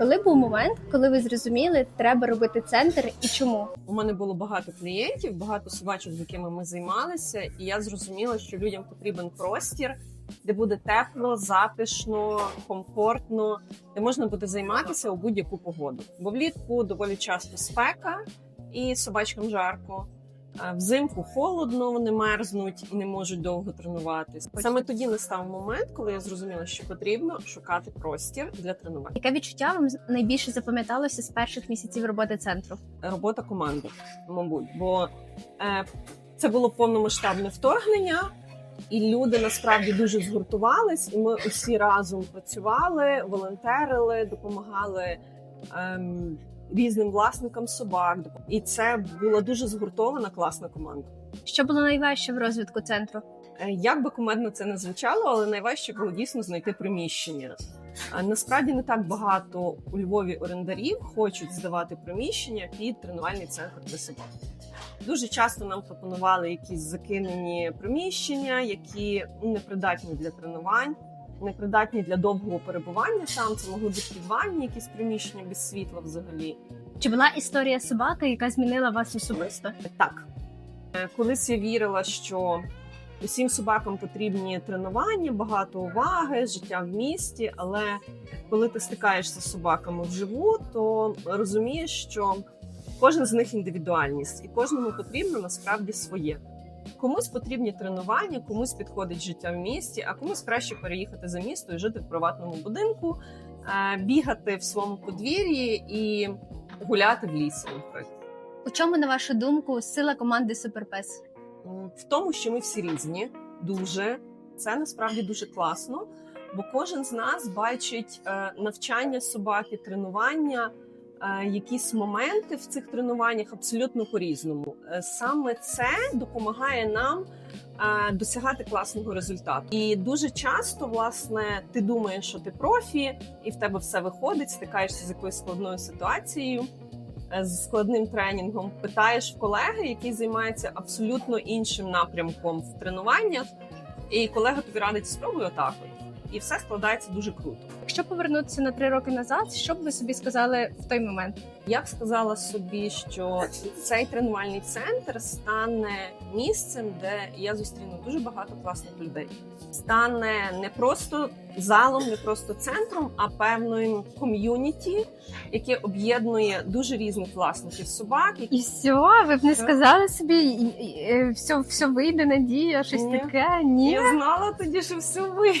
Коли був момент, коли ви зрозуміли, треба робити центр і чому? У мене було багато клієнтів, багато собачок, з якими ми займалися, і я зрозуміла, що людям потрібен простір, де буде тепло, затишно, комфортно, де можна буде займатися у будь-яку погоду. Бо влітку доволі часто спека і собачкам жарко. А Взимку холодно, вони мерзнуть і не можуть довго тренуватися. Саме тоді настав момент, коли я зрозуміла, що потрібно шукати простір для тренувань. Яке відчуття вам найбільше запам'яталося з перших місяців роботи центру? робота команди, мабуть, бо е, це було повномасштабне вторгнення, і люди насправді дуже згуртувались, і ми усі разом працювали, волонтерили, допомагали. Ем, Різним власникам собак, і це була дуже згуртована класна команда. Що було найважче в розвитку центру? Е, Як би кумедно це не звучало, але найважче було дійсно знайти приміщення. Насправді не так багато у Львові орендарів хочуть здавати приміщення під тренувальний центр для собак. Дуже часто нам пропонували якісь закинені приміщення, які ну, непридатні для тренувань, непридатні для довгого перебування. Там це могли бути підвальні якісь приміщення без світла взагалі. Чи була історія собаки, яка змінила вас особисто? Так, Е, колись я вірила, що усім собакам потрібні тренування, багато уваги, життя в місті. Але коли ти стикаєшся з собаками вживу, то розумієш, що кожен з них індивідуальність, і кожному потрібно насправді своє. Комусь потрібні тренування, комусь підходить життя в місті, а комусь краще переїхати за місто і жити в приватному будинку, е, бігати в своєму подвір'ї і гуляти в лісі, наприклад. У чому, на вашу думку, сила команди Суперпес? В тому, що ми всі різні, дуже це насправді дуже класно, бо кожен з нас бачить е, навчання собаки, тренування, якісь моменти в цих тренуваннях абсолютно по-різному. Е, саме це допомагає нам е, досягати класного результату. І дуже часто, власне, ти думаєш, що ти профі, і в тебе все виходить, стикаєшся з якоюсь складною ситуацією е, з складним тренінгом, питаєш в колеги, який займається абсолютно іншим напрямком в тренуваннях, і колега тобі радить спробуй отак. От». І все складається дуже круто. Якщо повернутися на три роки назад, що б ви собі сказали в той момент? Я б сказала собі, що цей тренувальний центр стане місцем, де я зустріну дуже багато класних людей. Стане не просто залом, не просто центром, а певною ком'юніті, яке об'єднує дуже різних власників собак, І все, ви б не сказали собі, все, все вийде, надія, щось Ні. таке? Ні. я знала тоді, що все вийде.